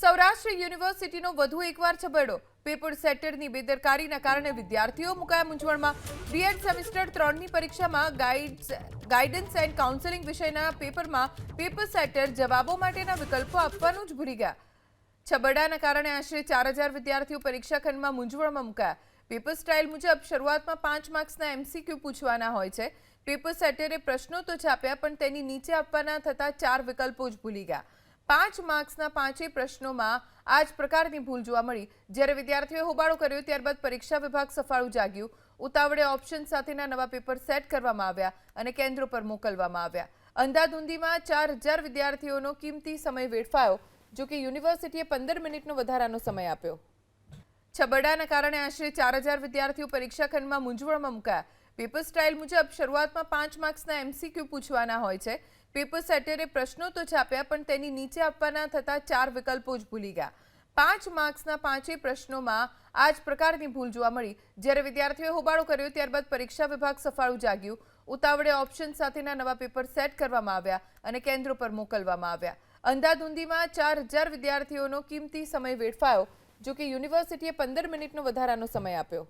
સૌરાષ્ટ્ર યુનિવર્સિટીનો વધુ એકવાર છબરડો. પેપર સેટરની બેદરકારીના કારણે વિદ્યાર્થીઓ મુકાયા મૂંઝવણમાં. બીએડ સેમિસ્ટર ત્રણની પરીક્ષામાં ગાઈડ્સ, ગાઈડન્સ એન્ડ કાઉન્સેલિંગ વિષયના પેપરમાં પેપર સેટર જવાબો માટેના વિકલ્પો આપવાનું જ ભૂલી ગયા. છબરડાના કારણે આશરે ચાર હજાર વિદ્યાર્થીઓ પરીક્ષા ખંડમાં મૂંઝવણમાં મુકાયા. પેપર સ્ટાઇલ મુજબ શરૂઆતમાં પાંચ માર્ક્સના એમસીક્યુ પૂછવાના હોય છે. પેપર સેટરે પ્રશ્નો તો છાપ્યા, પણ તેની નીચે આપવાના થતા ચાર વિકલ્પો જ ભૂલી ગયા. પાંચ માર્ક્સના પાંચેય પ્રશ્નોમાં આ જ પ્રકારની ભૂલ જોવા મળી. જ્યારે વિદ્યાર્થીઓએ હોબાળો કર્યો, ત્યારબાદ પરીક્ષા વિભાગ સફાળું જાગ્યું. ઉતાવળે ઓપ્શન સાથેના નવા પેપર સેટ કરવામાં આવ્યા અને કેન્દ્રો પર મોકલવામાં આવ્યા. અંધાધૂંધીમાં ચાર હજાર વિદ્યાર્થીઓનો કિંમતી સમય વેડફાયો જો કે યુનિવર્સિટીએ પંદર મિનિટનો વધારાનો સમય આપ્યો. છબરડાના કારણે આશરે ચાર હજાર વિદ્યાર્થીઓ પરીક્ષા ખંડમાં મૂંઝવણમાં મુકાયા. પેપર સ્ટાઇલ મુજબ શરૂઆતમાં પાંચ માર્ક્સના એમસીક્યુ પૂછવાના હોય છે. પેપર સેટરે પ્રશ્નો તો છાપ્યા, પણ તેની નીચે આપવાના થતા ચાર વિકલ્પો જ ભૂલી ગયા. પાંચ માર્ક્સના પાંચેય પ્રશ્નોમાં આ જ પ્રકારની ભૂલ જોવા મળી. જ્યારે વિદ્યાર્થીઓએ હોબાળો કર્યો, ત્યારબાદ પરીક્ષા વિભાગ સફાળું જાગ્યું. ઉતાવળે ઓપ્શન સાથેના નવા પેપર સેટ કરવામાં આવ્યા અને કેન્દ્રો પર મોકલવામાં આવ્યા. અંધાધૂંધીમાં ચાર હજાર વિદ્યાર્થીઓનો કિંમતી સમય વેડફાયો જો કે યુનિવર્સિટીએ પંદર મિનિટનો વધારાનો સમય આપ્યો.